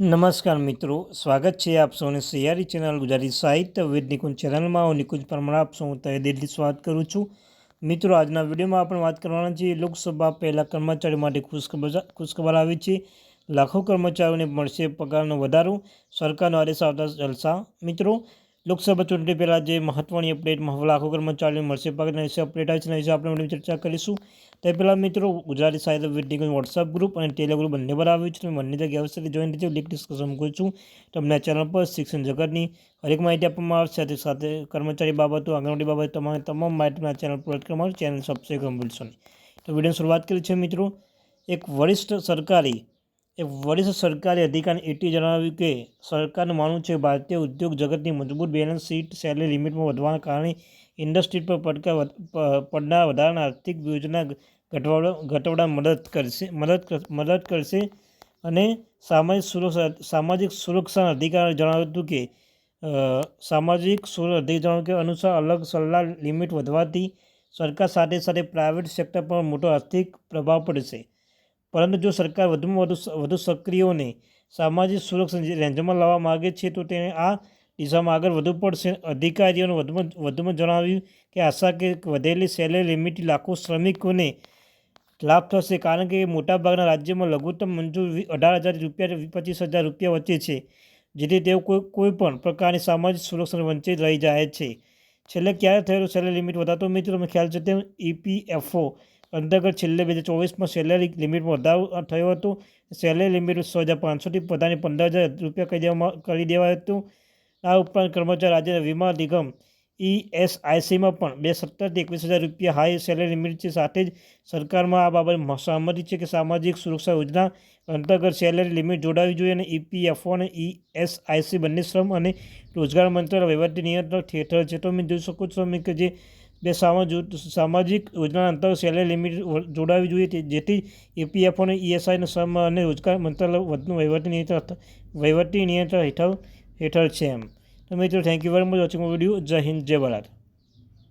નમસ્કાર મિત્રો, સ્વાગત છે આપ સૌને સૈયારી ચેનલ ગુજરાતી સાહિત્ય વિદ નિકુંજ ચેનલમાં. હું નિકુંજ પરમાર, આપ સૌ તહે દિલથી સ્વાગત કરું છું. મિત્રો, આજના વિડીયોમાં આપણે વાત કરવાના છીએ લોકસભા પહેલાં કર્મચારીઓ માટે ખુશખબર ખુશખબર આવી છે. લાખો કર્મચારીઓને મળશે પગારનો વધારો. સરકારનો આદેશ આવતા જલસા. મિત્રો લોકસભા ચૂંટણી પહેલાં જે મહત્ત્વની અપડેટમાં લાખો કર્મચારીઓને મળશે. વિશે અપડેટ આવી છે. એના વિશે આપણે એમની ચર્ચા કરીશું. તે પહેલાં મિત્રો, ગુજરાતી સાહિત્ય વિદ્યાની વોટ્સઅપ ગ્રુપ અને ટેલિગ્રુપ બંને પર આવ્યું છે. બંને જગ્યાએ અવશ્ય જોઈન રીતે લીક ડિસ્કશન મૂકું છું. તમને ચેનલ પર શિક્ષણ જગતની હરેક માહિતી આપવામાં આવશે. સાથે સાથે કર્મચારી બાબતો, આંગણવાડી બાબતો તમારે તમામ માહિતી ચેનલ પર કરવામાં ચેનલ સબસ્ક્રાઈબ કરવાનું તો વિડીયોની શરૂઆત કરી છે મિત્રો. એક વરિષ્ઠ સરકારી એક વરિષ્ઠ સરકારી અધિકારી એટી જણાવ્યું કે, સરકારનું માનવું છે, ભારતીય ઉદ્યોગ જગતની મજબૂત બેલેન્સ શીટ સેલરી લિમિટમાં વધવાના કારણે ઇન્ડસ્ટ્રી પર પડકાર પડનાર વધારાના આર્થિક યોજના ઘટવાડો ઘટાડવા મદદ કરશે, મદદ મદદ કરશે અને સામાજિક સુરક્ષા સામાજિક સુરક્ષા અધિકાર જણાવ્યું હતું કે સામાજિક સુરક્ષા જણાવ્યું કે અનુસાર અલગ સલાહ લિમિટ વધવાથી સરકાર સાથે સાથે પ્રાઇવેટ સેક્ટર પર મોટો આર્થિક પ્રભાવ પડશે. પરંતુ જો સરકાર વધુમાં વધુ વધુ સક્રિયોને સામાજિક સુરક્ષા રેન્જમાં લાવવા માગે છે, તો તેણે આ દિશામાં આગળ વધવું પડશે. અધિકારીઓને વધુમાં વધુમાં જણાવ્યું કે આશા કે વધેલી સેલેરી લિમિટ લાખો શ્રમિકોને લાભ થશે, કારણ કે મોટાભાગના રાજ્યોમાં લઘુત્તમ મંજૂર અઢાર હજાર રૂપિયા પચીસ હજાર રૂપિયા વચ્ચે છે, જેથી તેઓ કોઈ કોઈ પણ પ્રકારની સામાજિક સુરક્ષા વંચિત રહી જાય છે. છેલ્લે ક્યારે થયેલું સેલેરી લિમિટ વધારતો મિત્રો તમને ખ્યાલ છે તેમ ઈપીએફઓ અંતર્ગત છેલ્લે બે હજાર ચોવીસમાં સેલેરી લિમિટમાં વધારો થયો હતો. સેલેરી લિમિટ છ હજાર પાંચસોથી પોતાની પંદર હજાર રૂપિયા કરી દેવામાં, કરી દેવાયું હતું. આ ઉપરાંત કર્મચારી રાજ્યના વીમા નિગમ ઈએસઆઈસીમાં પણ બે સત્તરથી એકવીસ હજાર રૂપિયા હાઈ સેલેરી લિમિટ છે. સાથે જ સરકારમાં આ બાબત સહમતિ છે કે સામાજિક સુરક્ષા યોજના અંતર્ગત સેલેરી લિમિટ જોડાવી જોઈએ અને ઈપીએફઓ અને ઈએસઆઈસી બંને શ્રમ અને રોજગાર મંત્રાલય વહીવટી નિયંત્રણ હેઠળ છે. તો મેં જોઈ શકું છું કે જે બે સામાજિક યોજના અંતર્ગત સેલેરી લિમિટ જોડાવી જોઈએ જેથી ઈપીએફઓને ઈએસઆઈને શ્રમ અને રોજગાર મંત્રાલય વધુ વહીવટી નિયંત્રણ વહીવટી નિયંત્રણ હેઠળ હેઠળ છે એમ. તો મિત્રો thank you very much watching video Jai Hind, Jai Bharat.